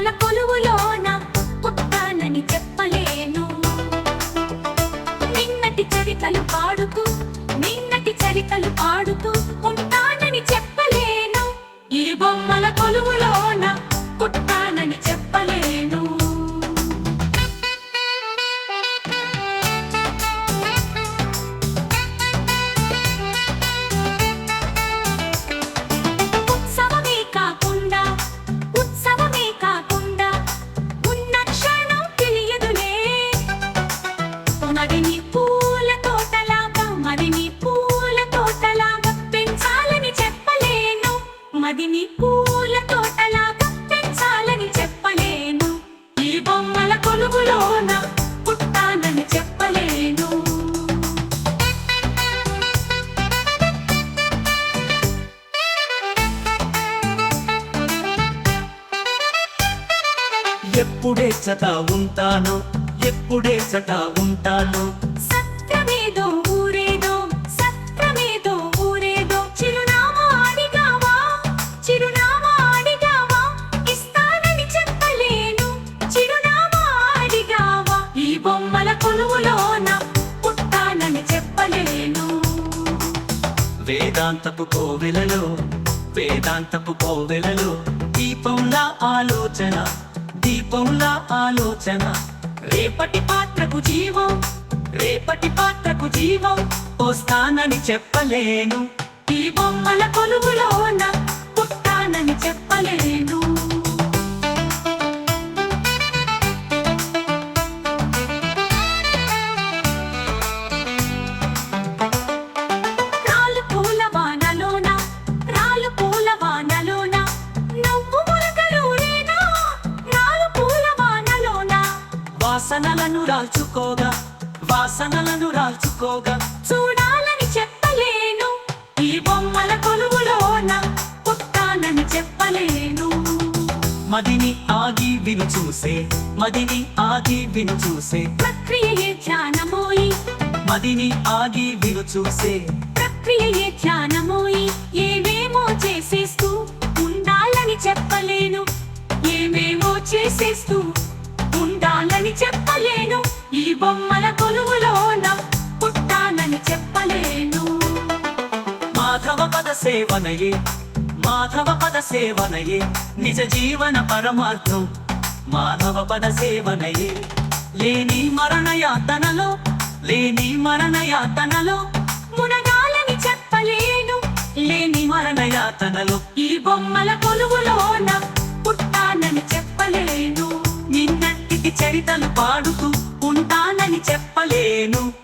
బొమ్మల కొలువులోన పుట్టానని చెప్పలేను. నిన్నటి చరితలు పాడుతూ నిన్నటి చరితలు పాడుతూ ఉంటానని చెప్పలేను. ఈ బొమ్మల కొలువులోన మదిని పూల తోటలాగా పెంచాలని చెప్పలేను. ఈ బొమ్మల కొలుగులోన పుట్టానని చెప్పలేను. ఎప్పుడే చట ఉంటాను ఎప్పుడే చట ఉంటాను కొలువులోన పుట్టానని చెప్పలేను. వేదాంతపు కోవెలలో వేదాంతపు కోవెలలో దీపంలా ఆలోచన దీపంలా ఆలోచన. రేపటి పాత్రకు జీవం రేపటి పాత్రకు జీవం పోస్తానని చెప్పలేను. ఈ బొమ్మల కొలువులోన పుట్టానని చెప్పలేను. రాల్చుకోగా వాసనలను రాల్చుకోగా. చూడాలని చెప్పలేను ఈ బొమ్మల కొలువులోన పుట్టానని చెప్పలేను. మదిని ఆగి విను చూసే మదిని ఆగి విను చూసే. ప్రక్రియయే ధ్యానమోయి. మదిని ఆగి విను చూసే. ప్రక్రియయే ధ్యానమోయి. ఏమేమో చేసేస్తూ ఉండాలని చెప్పలేను. ఏమేమో చేసేస్తూ సేవనయే. మాధవ పద సేవనయే. నిజ జీవన పరమార్థం. మాధవ పద సేవనయే. లేని మరణ యాతనలో లేని మరణ యాతనలో మునగాలని చెప్పలేను. లేని మరణ యాతనలో ఈ బొమ్మల కొలువులోన పుట్టానని చెప్పలేను. నిన్నటికి చరితలు పాడుతూ ఉంటానని చెప్పలేను.